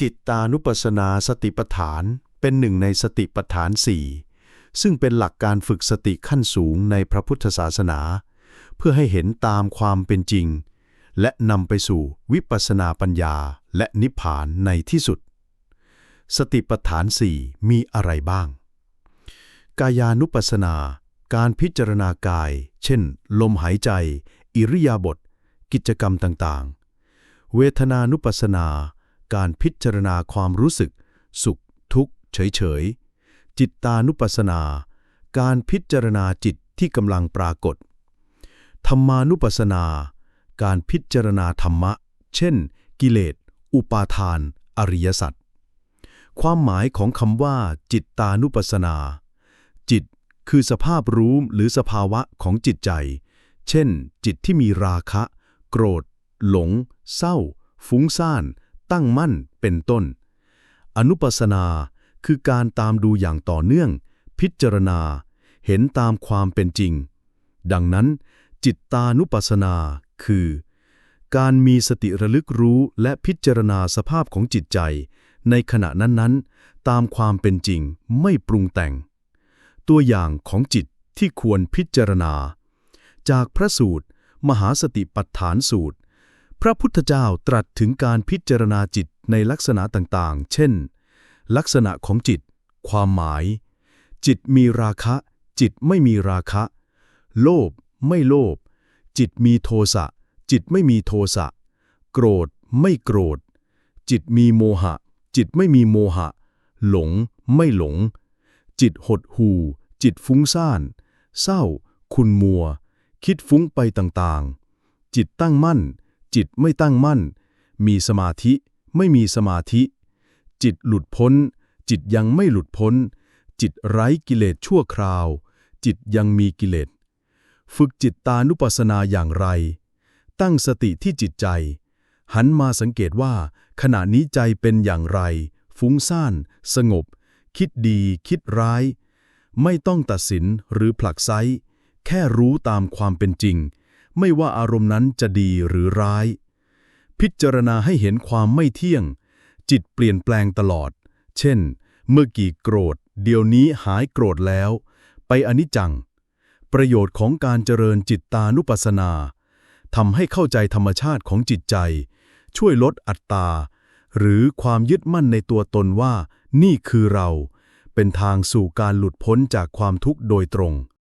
จิตตานุปัสสนาสติปัฏฐานเป็นหนึ่งในสติปัฏฐานสี่ซึ่งเป็นหลักการฝึกสติขั้นสูงในพระพุทธศาสนา เพื่อให้เห็นตามความเป็นจริง และนำไปสู่วิปัสสนาปัญญาและนิพพานในที่สุด สติปัฏฐานสี่มีอะไรบ้าง กายานุปัสสนา การพิจารณากาย เช่น ลมหายใจ อิริยาบถกิจกรรมต่างๆ เวทนานุปัสสนา การพิจารณาความรู้สึก สุข ทุกข์ เฉย ๆ จิตตานุปัสสนา การพิจารณาจิตที่กำลังปรากฏ ธรรมานุปัสสนา การพิจารณาธรรมะ เช่น กิเลส อุปาทาน อริยสัจ ความหมายของคำว่า จิตตานุปัสสนา จิตคือสภาพรู้หรือสภาวะของจิตใจ เช่น จิตที่มีราคะ โกรธ หลง เศร้า ฟุ้งซ่าน ตั้งมั่นเป็นต้น อนุปัสนาคือการตามดูอย่างต่อเนื่อง พิจารณา เห็นตามความเป็นจริง ดังนั้น จิตตานุปัสนาคือ การมีสติระลึกรู้และพิจารณาสภาพของจิตใจ ในขณะนั้นๆ ตามความเป็นจริงไม่ปรุงแต่ง ตัวอย่างของจิตที่ควรพิจารณา จากพระสูตร มหาสติปัฏฐานสูตร พระพุทธเจ้าตรัสถึงการพิจารณาจิตในลักษณะต่างๆ เช่น ลักษณะของจิต ความหมาย จิตมีราคะ จิตไม่มีราคะ โลภไม่โลภ จิตมีโทสะ จิตไม่มีโทสะ โกรธ ไม่โกรธ จิตมีโมหะ จิตไม่มีโมหะ หลง ไม่หลง จิตหดหู่ จิตฟุ้งซ่าน เศร้า คุณมัว คิดฟุ้งไปต่างๆ จิตตั้งมั่น จิตไม่ตั้งมั่น มีสมาธิไม่มีสมาธิ จิตหลุดพ้น จิตยังไม่หลุดพ้น จิตไร้กิเลสชั่วคราว จิตยังมีกิเลส ฝึกจิตตานุปัสสนาอย่างไร ตั้งสติที่จิตใจ หันมาสังเกตว่า ขณะนี้ใจเป็นอย่างไร ฟุ้งซ่าน สงบ คิดดี คิดร้าย ไม่ต้องตัดสินหรือผลักไซแค่รู้ตามความเป็นจริง ไม่ว่าอารมณ์นั้นจะดีหรือร้าย พิจารณาให้เห็นความไม่เที่ยง จิตเปลี่ยนแปลงตลอด เช่น เมื่อกี้โกรธ เดี๋ยวนี้หายโกรธแล้ว ไปอนิจจัง ประโยชน์ของการเจริญจิตตานุปัสสนาทำให้เข้าใจธรรมชาติของจิตใจ ช่วยลดอัตตา หรือความยึดมั่นในตัวตนว่า นี่คือเรา เป็นทางสู่การหลุดพ้นจากความทุกข์โดยตรง